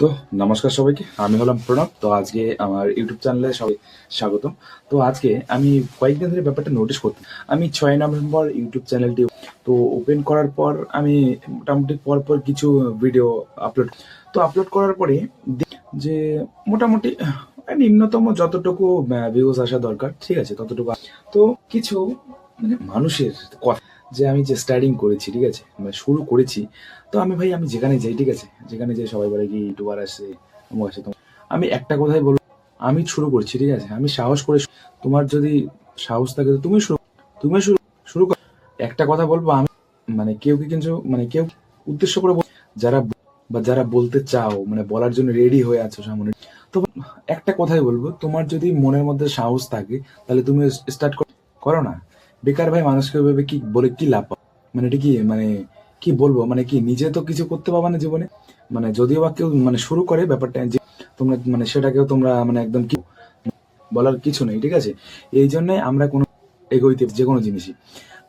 তো নমস্কার সবাইকে, আমি হলাম প্রণব। তো আজকে আমার ইউটিউব চ্যানেলে সবাই স্বাগতম। তো আজকে আমি কয়েকদিন ধরে ব্যাপারটা নোটিশ করতে আমি ছয় নভেম্বর ইউটিউব চ্যানেলটি তো ওপেন করার পর আমি মোটামুটি পর পর কিছু ভিডিও আপলোড তো আপলোড করার পরে যে মোটামুটি নিম্নতম যতটুকু ভিউজ আসা দরকার, ঠিক আছে, ততটুকু তো কিছু মানে মানুষের কথা যে আমি যে স্টার্টিং করেছি, ঠিক আছে? মানে শুরু করেছি, তো আমি ভাই আমি যেখানে যাই, ঠিক আছে? যেখানে যাই সবাই বলে কি, ইউটিউবার আসছে, অমুক আসে তোমার আমি একটা কথাই বলব, আমি শুরু করছি, ঠিক আছে? আমি সাহস করে তোমার যদি সাহস থাকে, তো তুমি শুরু তুমি শুরু শুরু কর। একটা কথা বলব, আমি মানে কেউ কি কিন্তু মানে কেউ উদ্দেশ্য করে যারা বা যারা বলতে চাও মানে বলার জন্য রেডি হয়ে আছো সামনে, তো একটা কথাই বলব, তোমার যদি মনের মধ্যে সাহস থাকে, তাহলে তুমি স্টার্ট করো না। বেকার ভাই মানুষকে ওইভাবে কি বলে কি লাভ মানে এটা কি মানে কি বলব? মানে কি নিজে তো কিছু করতে পারবা না জীবনে? মানে যদিও বা কেউ মানে শুরু করে ব্যাপারটা যে তোমরা মানে সেটাকেও তোমরা মানে একদম কি বলার কিছু নেই, ঠিক আছে? এই জন্যই আমরা কোনো এগোইতে যে কোনো জিনিসই।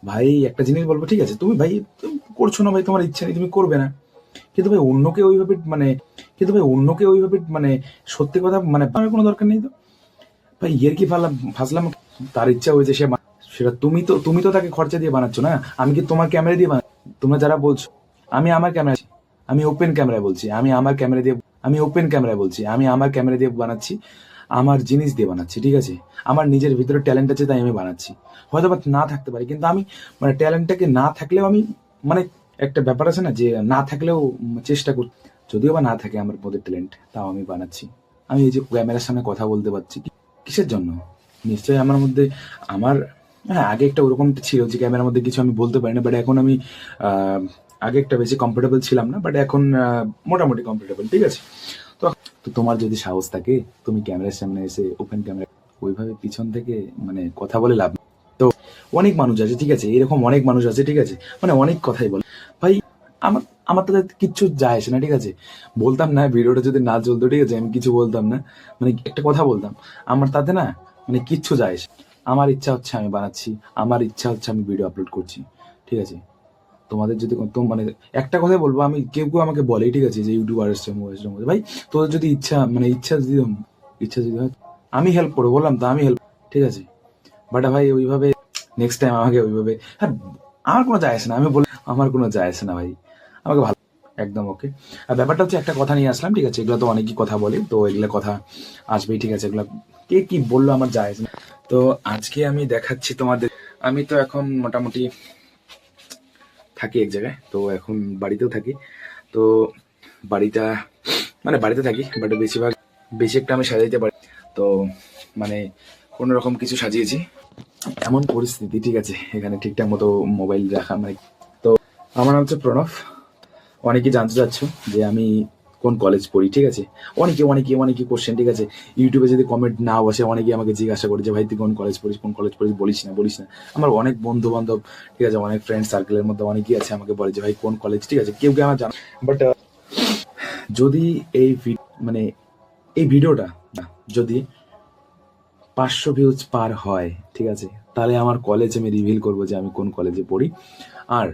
ভাই, একটা জিনিস বলব, ঠিক আছে? তুমি ভাই করছ না ভাই, তোমার ইচ্ছা নেই, তুমি করবে না। কিন্তু ভাই, অন্যকে ওইভাবে মানে কিন্তু ভাই, অন্যকে ওইভাবে মানে সত্যি কথা মানে কোনো দরকার নেই তো? ভাই, ইয়ের কি ফালাম ফাসলাম? তার ইচ্ছা হয়েছে সে সেটা তুমি তো তুমি তো তাকে খরচা দিয়ে বানাচ্ছ না? আমি কি তোমার ক্যামেরা দিয়ে বানা? তোমরা যারা বলছো, আমি আমার ক্যামেরা আমি ওপেন ক্যামেরায় বলছি, আমি আমার ক্যামেরা দিয়ে, আমি ওপেন ক্যামেরায় বলছি, আমি আমার ক্যামেরা দিয়ে বানাচ্ছি, আমার জিনিস দিয়ে বানাচ্ছি, ঠিক আছে? আমার নিজের ভিতরে ট্যালেন্ট আছে তাই আমি বানাচ্ছি। হয়তো বা না থাকতে পারি, কিন্তু আমি মানে ট্যালেন্টটাকে না থাকলেও আমি মানে একটা ব্যাপার আছে না, যে না থাকলেও চেষ্টা করি, যদিও বা না থাকে আমার মধ্যে ট্যালেন্ট তাও আমি বানাচ্ছি। আমি এই যে ক্যামেরার সামনে কথা বলতে পারছি কিসের জন্য? নিশ্চয়ই আমার মধ্যে, আমার হ্যাঁ আগে একটা ওরকম ছিল যে ক্যামেরার মধ্যে কিছু আমি বলতে পারি না বাট এখন আমি আগে একটা বেশি কমফোর্টেবল ছিলাম না বাট এখন মোটামুটি কমফোর্টেবল ঠিক আছে? তো তো তোমার যদি সাহস থাকে, তুমি ক্যামেরার সামনে এসে ওপেন ক্যামেরা ওইভাবে পিছন থেকে মানে কথা বলে লাভ। তো, অনেক মানুষ আছে, ঠিক আছে? এরকম অনেক মানুষ আছে, ঠিক আছে? মানে অনেক কথাই বলে। ভাই, আমার আমার তো তাতে কিচ্ছু যায় আসে না, ঠিক আছে? বলতাম না, ভিডিওটা যদি না চলতো, ঠিক আছে? আমি কিছু বলতাম না। মানে একটা কথা বলতাম, আমার তাতে না মানে কিচ্ছু যায় আসে। আমার ইচ্ছা হচ্ছে আমি বানাচ্ছি, আমার ইচ্ছা হচ্ছে আমি ভিডিও আপলোড করছি, ঠিক আছে? তোমাদের যদি মানে একটা কথাই বলব, আমি কেউ কেউ আমাকে বলে ঠিক আছে, যে ইউটিউবার এসছে মুভ এসছে মুভ ভাই, তোদের যদি ইচ্ছা মানে ইচ্ছা যদি ইচ্ছা যদি আমি হেল্প করব, বললাম তো আমি হেল্প ঠিক আছে? বাট ভাই, ওইভাবে নেক্সট টাইম আমাকে ওইভাবে হ্যাঁ আমার কোনো যায় আসে না, আমি বলি, আমার কোনো যায় আসে না ভাই, আমাকে ভালো, একদম ওকে আর ব্যাপারটা হচ্ছে একটা কথা নিয়ে আসলাম, ঠিক আছে? এগুলো তো অনেকই কথা বলে, তো এগুলো কথা আসবেই, ঠিক আছে? এগুলো কে কি বলল আমার যায় আসে না। তো আজকে আমি দেখাচ্ছি তোমাদের। আমি তো এখন মোটামুটি থাকি এক জায়গায়, তো এখন বাড়িতেও থাকি। তো বাড়িটা মানে বাড়িতে থাকি বাট বেশিরভাগ বেশি একটা আমি সাজাইতে পারি। তো মানে কোনো রকম কিছু সাজিয়েছি। এমন পরিস্থিতি, ঠিক আছে, এখানে ঠিকঠাক মতো মোবাইল রাখা মানে তো আমার নাম হচ্ছে প্রণব। অনেকে জানতে চাচ্ছ যে আমি কোন কলেজ পড়ি, ঠিক আছে? অনেকে অনেকে অনেকে কোশ্চেন ঠিক আছে? ইউটিউবে যদি কমেন্ট না বসে অনেকে আমাকে জিজ্ঞাসা করে যে, ভাই, তুই কোন কলেজ পড়িস, কোন কলেজ পড়িস? বলিস না বলিস না। আমার অনেক বন্ধু বান্ধব ঠিক আছে, অনেক ফ্রেন্ড সার্কেলের মধ্যে অনেকেই আছে, আমাকে বলে যে, ভাই, কোন কলেজ ঠিক আছে, কেউ কেউ আমার জানা বাট যদি এই মানে এই ভিডিওটা যদি পাঁচশো ভিউজ পার হয়, ঠিক আছে, তাহলে আমার কলেজ আমি রিভিল করব যে আমি কোন কলেজে পড়ি। আর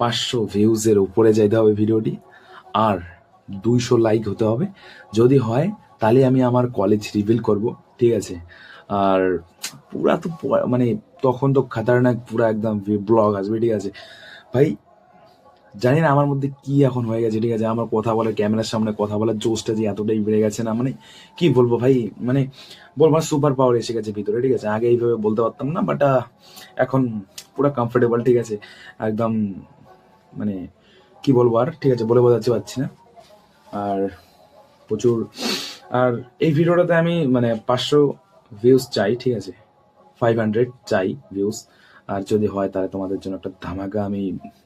পাঁচশো ভিউজের উপরে যাইতে হবে ভিডিওটি, আর দুইশো লাইক হতে হবে। যদি হয়, তাহলে আমি আমার কলেজ রিভিল করব, ঠিক আছে? আর পুরা তো মানে তখন তো খাতারনাক পুরা একদম ব্লগ আসবে, ঠিক আছে? ভাই, জানি না আমার মধ্যে কি এখন হয়ে গেছে, ঠিক আছে? আমার কথা বলার ক্যামেরার সামনে কথা বলার জোশটা যে এতটাই বেড়ে গেছে না মানে কি বলব ভাই? মানে বলব সুপার পাওয়ার এসে গেছে ভিতরে, ঠিক আছে? আগে এইভাবে বলতে পারতাম না বাট এখন পুরো কমফোর্টেবল ঠিক আছে? একদম মানে কি বলব আর? ঠিক আছে, বলে বোঝাতে পারছি না। আর প্রচুর। আর এই ভিডিওটাতে আমি মানে পাঁচশো ভিউজ চাই, ঠিক আছে? ফাইভ হান্ড্রেড চাই ভিউজ আর যদি হয় তাহলে তোমাদের জন্য একটা ধামাকা আমি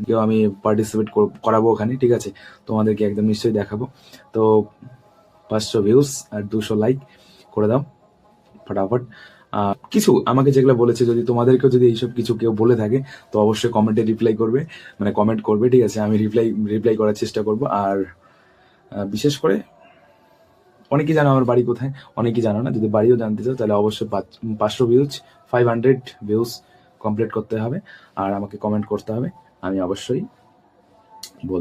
কেউ আমি পার্টিসিপেট করাবো ওখানে, ঠিক আছে? তোমাদেরকে একদম নিশ্চয়ই দেখাবো। তো পাঁচশো ভিউজ আর দুশো লাইক করে দাও, ফটাফট। কিছু আমাকে যেগুলো বলেছে, যদি তোমাদেরকেও যদি এইসব কিছু কেউ বলে থাকে, তো অবশ্যই কমেন্টে রিপ্লাই করবে। মানে কমেন্ট করবে, ঠিক আছে? আমি রিপ্লাই রিপ্লাই করার চেষ্টা করব। আর বিশেষ করে অনেকেই জানো আমার বাড়ি কোথায়, অনেকেই জানো না। যদি বাড়িও জানতে চাও, তাহলে অবশ্যই পাঁচ- পাঁচশো views five hundred views complete করতে হবে। আর আমাকে কমেন্ট করতে হবে, আমি অবশ্যই বলতে